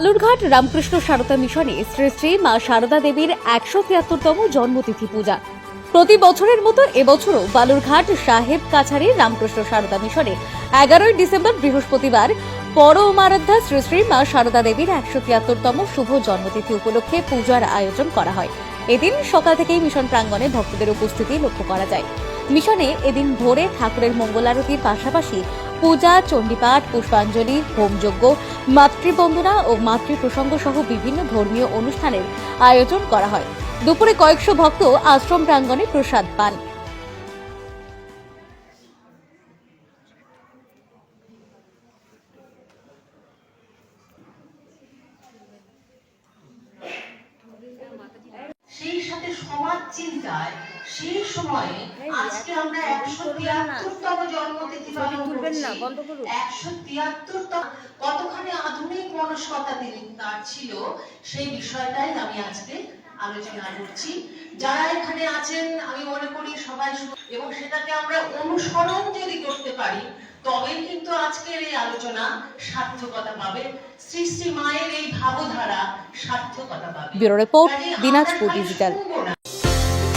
বালুরঘাট রামকৃষ্ণ সারদা মিশনে শ্রী শ্রী মা সারদা দেবীর একশো তিয়াত্তরতম জন্মতিথি পূজা। প্রতি বছরের মতো এবছরও বালুরঘাট সাহেব কাছারি রামকৃষ্ণ সারদা মিশনে এগারোই ডিসেম্বর বৃহস্পতিবার পরমারাধ্যা শ্রী শ্রী মা সারদা দেবীর একশো তিয়াত্তরতম শুভ জন্মতিথি উপলক্ষে পূজার আয়োজন করা হয়। এদিন সকাল থেকেই মিশন প্রাঙ্গণে ভক্তদের উপস্থিতি লক্ষ্য করা যায়। মিশনে এদিন ভোরে ঠাকুরের মঙ্গলারতির পাশাপাশি পূজা, চণ্ডীপাঠ, পুষ্পাঞ্জলি, হোমযজ্ঞ, মাতৃবন্দনা ও মাতৃ প্রসঙ্গ সহ বিভিন্ন ধর্মীয় অনুষ্ঠানের আয়োজন করা হয়। দুপুরে কয়েকশো ভক্ত আশ্রম প্রাঙ্গণে প্রসাদ পান। চিন্তায় সেই সময়ে আজকে আমরা একশো তিয়াত্তরতম জন্মতিথি পালন করছি। একশো তিয়াত্তরতম কতখানি আধুনিক মনস্কতা তিনি তার ছিল সেই বিষয়টাই আমি আজকে আলোচনা করছি। যারা এখানে আছেন আমি মনে করি সবাই এবং সেটাকে আমরা অনুসরণ যদি করতে পারি তবেই কিন্তু আজকের এই আলোচনা সার্থকতা পাবে। শ্রী শ্রী মায়ের এই ভাবধারা সার্থকতা পাবে। Bureau report Dinajpur digital.